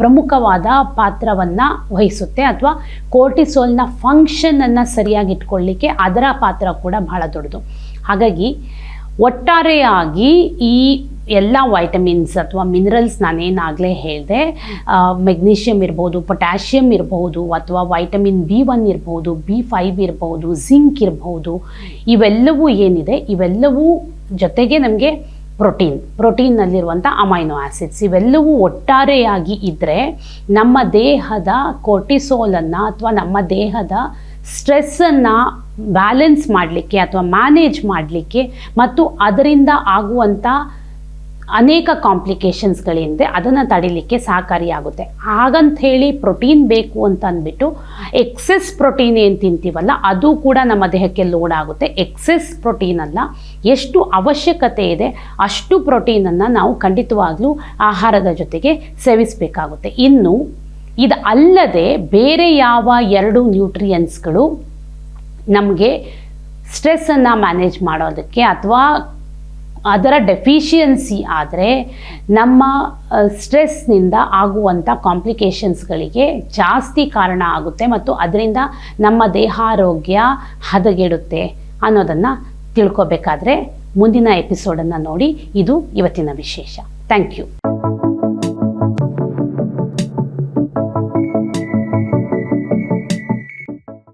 ಪ್ರಮುಖವಾದ ಪಾತ್ರವನ್ನು ವಹಿಸುತ್ತೆ ಅಥವಾ ಕೋರ್ಟಿಸೋಲ್ನ ಫಂಕ್ಷನನ್ನು ಸರಿಯಾಗಿ ಇಟ್ಕೊಳ್ಳಿಕ್ಕೆ ಅದರ ಪಾತ್ರ ಕೂಡ ಬಹಳ ದೊಡ್ಡದು. ಹಾಗಾಗಿ ಒಟ್ಟಾರೆಯಾಗಿ ಈ ಎಲ್ಲ ವೈಟಮಿನ್ಸ್ ಅಥವಾ ಮಿನರಲ್ಸ್ ನಾನೇನಾಗಲೇ ಹೇಳಿದೆ ಮೆಗ್ನೀಷಿಯಮ್ ಇರ್ಬೋದು ಪೊಟ್ಯಾಷಿಯಮ್ ಇರ್ಬೋದು ಅಥವಾ ವೈಟಮಿನ್ ಬಿ ಒನ್ ಇರ್ಬೋದು ಬಿ ಫೈವ್ ಇರ್ಬೋದು ಜಿಂಕ್ ಇರ್ಬೋದು, ಇವೆಲ್ಲವೂ ಏನಿದೆ, ಇವೆಲ್ಲವೂ ಜೊತೆಗೆ ನಮಗೆ ಪ್ರೋಟೀನ್, ಪ್ರೋಟೀನ್ನಲ್ಲಿರುವಂಥ ಅಮೈನೋ ಆಸಿಡ್ಸ್. ಇವೆಲ್ಲವೂ ಒಟ್ಟಾರೆಯಾಗಿ ಇದ್ದರೆ ನಮ್ಮ ದೇಹದ ಕೊಟಿಸೋಲನ್ನು ಅಥವಾ ನಮ್ಮ ದೇಹದ ಸ್ಟ್ರೆಸ್ಸನ್ನು ಬ್ಯಾಲೆನ್ಸ್ ಮಾಡಲಿಕ್ಕೆ ಅಥವಾ ಮ್ಯಾನೇಜ್ ಮಾಡಲಿಕ್ಕೆ ಮತ್ತು ಅದರಿಂದ ಆಗುವಂಥ ಅನೇಕ ಕಾಂಪ್ಲಿಕೇಶನ್ಸ್ಗಳಿಂದ ಅದನ್ನು ತಡಿಲಿಕ್ಕೆ ಸಹಕಾರಿಯಾಗುತ್ತೆ. ಹಾಗಂತ ಹೇಳಿ ಪ್ರೋಟೀನ್ ಬೇಕು ಅಂತ ಅಂದ್ಬಿಟ್ಟು ಎಕ್ಸೆಸ್ ಪ್ರೋಟೀನ್ ಏನು ತಿಂತೀವಲ್ಲ ಅದು ಕೂಡ ನಮ್ಮ ದೇಹಕ್ಕೆ ಲೋಡ್ ಆಗುತ್ತೆ. ಎಕ್ಸೆಸ್ ಪ್ರೋಟೀನ್ ಎಷ್ಟು ಅವಶ್ಯಕತೆ ಇದೆ ಅಷ್ಟು ಪ್ರೋಟೀನನ್ನು ನಾವು ಖಂಡಿತವಾಗ್ಲೂ ಆಹಾರದ ಜೊತೆಗೆ ಸೇವಿಸಬೇಕಾಗುತ್ತೆ. ಇನ್ನು ಇದು ಅಲ್ಲದೆ ಬೇರೆ ಯಾವ ಎರಡು ನ್ಯೂಟ್ರಿಯನ್ಸ್ಗಳು ನಮಗೆ ಸ್ಟ್ರೆಸ್ಸನ್ನು ಮ್ಯಾನೇಜ್ ಮಾಡೋದಕ್ಕೆ ಅಥವಾ ಅದರ ಡೆಫಿಷಿಯನ್ಸಿ ಆದರೆ ನಮ್ಮ ಸ್ಟ್ರೆಸ್ನಿಂದ ಆಗುವಂಥ ಕಾಂಪ್ಲಿಕೇಶನ್ಸ್ಗಳಿಗೆ ಜಾಸ್ತಿ ಕಾರಣ ಆಗುತ್ತೆ ಮತ್ತು ಅದರಿಂದ ನಮ್ಮ ದೇಹಾರೋಗ್ಯ ಹದಗೆಡುತ್ತೆ ಅನ್ನೋದನ್ನು ತಿಳ್ಕೊಬೇಕಾದ್ರೆ ಮುಂದಿನ ಎಪಿಸೋಡನ್ನು ನೋಡಿ. ಇದು ಇವತ್ತಿನ ವಿಶೇಷ. Thank you